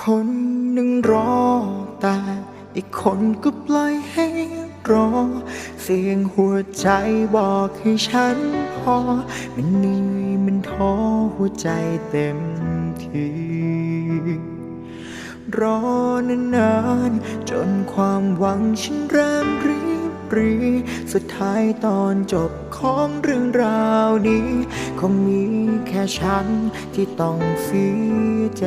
คนหนึ่งรอแต่อีกคนก็ปล่อยให้รอ เสียงหัวใจบอกให้ฉันพอ มันเหนื่อยมันท้อหัวใจเต็มทีรอนานๆจนความหวังฉันเริ่มรีบรีสุดท้ายตอนจบของเรื่องราวนี้ คงมีแค่ฉันที่ต้องเสียใจ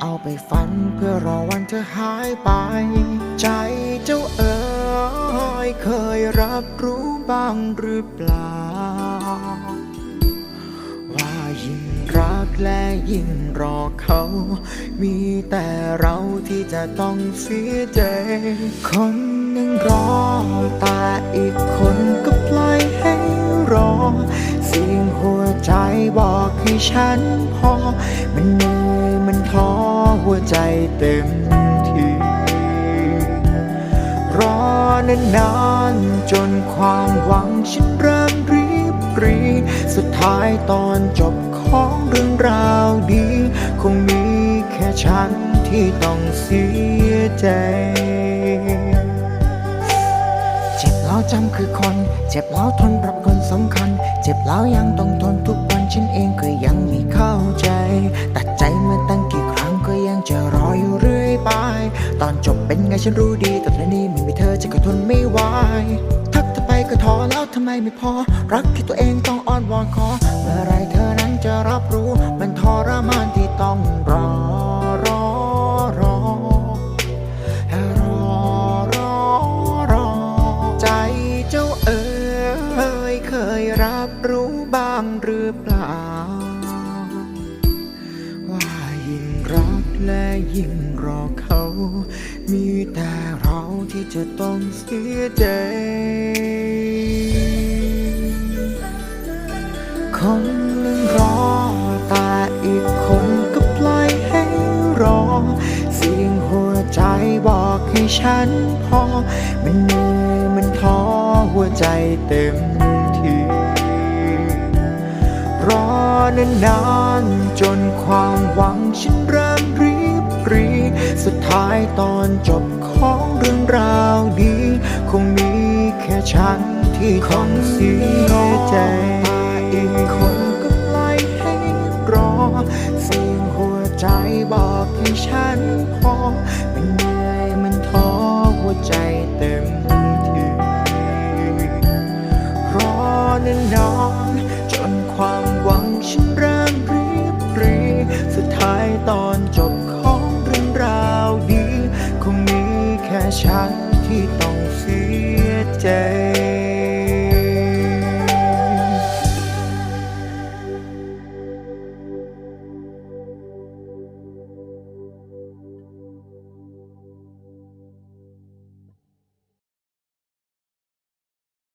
เอาไปฝันเพื่อรอวันเธอหายไป ใจเจ้าเอ๋ยเคยรับรู้บ้างหรือเปล่า ว่ายิ่งรักและยิ่งรอเขา มีแต่เราที่จะต้องเสียใจ คนหนึ่งรอแต่อีกคนก็ปล่อยให้รอเสียงหัวใจบอกให้ฉันพอมันเหนื่อย มันท้อหัวใจเต็มทีรอนานๆจนความหวังฉันเริ่มรีบรีสุดท้ายตอนจบของเรื่องราวดีคงมีแค่ฉันที่ต้องเสียใจเจ็บแล้วจำคือคน เจ็บแล้วทนปรับคนสำคัญ เจ็บแล้วยังต้องทนทุกวันฉันเองก็ยั เป็นไงฉันรู้ดีแต่ตอนนี้ไม่มีเธอจะก็ทนไม่ไหวทักเธอไปก็ท้อแล้วทำไมไม่พอ รักที่ตัวเองต้องอ้อนวอนขอ เมื่อไรเธอนั้นจะรับรู้ มันทรมานที่ต้องรอรอรอรอรอรอใจเจ้าเอ๋ยเคยรับรู้บ้างหรือเปล่า ว่ายิ่งรักและยิ่งรอเขา มีแต่เราที่จะต้องเสียใจ คนหนึ่งรอแต่อีกคนก็ปล่อยให้รอ เสียงหัวใจบอกให้ฉันพอ มันเหนื่อยมันท้อหัวใจเต็มทีรอนานๆจนความหวังฉันเริ่ ตอนจบของเรื่องราวดีคงมีแค่ฉันที่ต้องเสียใจอีกคนก็ปล่อยให้รอ เสียงหัวใจบอกให้ฉันพอ มันเหนื่อยมันท้อหัวใจเต็มทีรอนาน ฉันที่ต้องเสียใจ